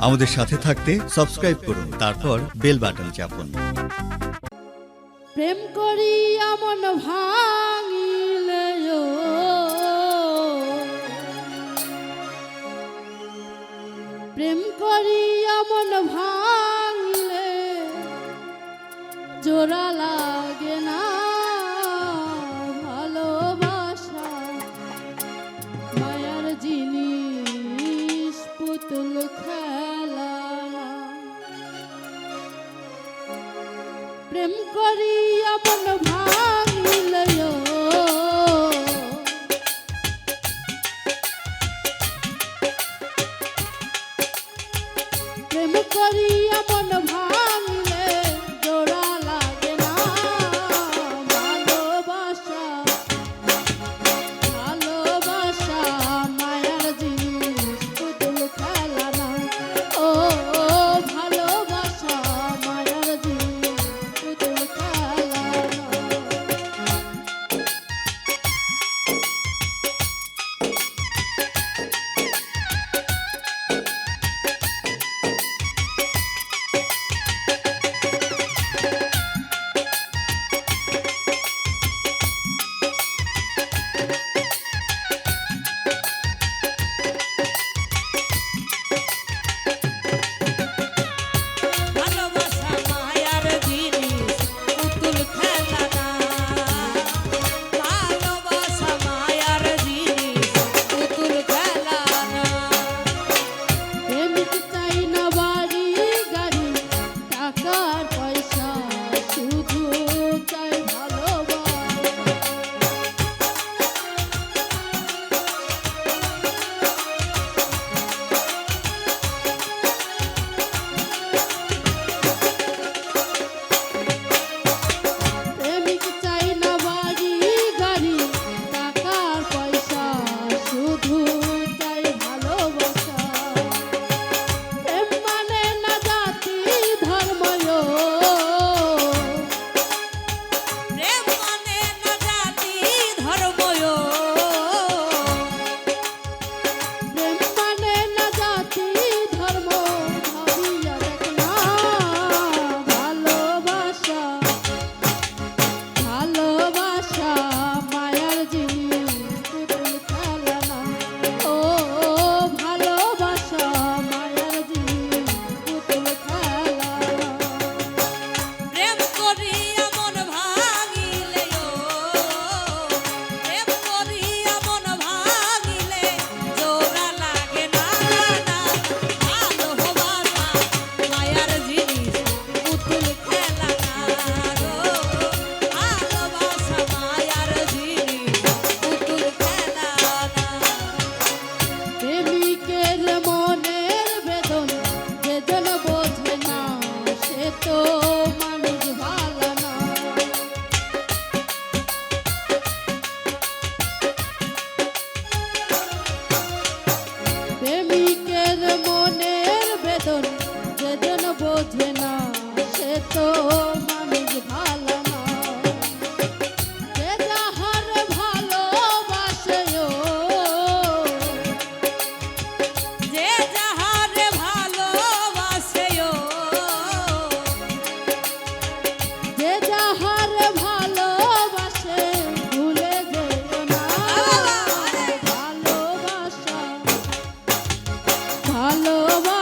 আমাদের সাথে থাকতে সাবস্ক্রাইব করুন, তারপর বেল বাটন চাপুন। প্রেম করি আমন ভাঙিলে প্রেম করি আমন ভাঙলে জোড়া লাগে না। প্রেম করিয়া মন ভাঙিল Hello.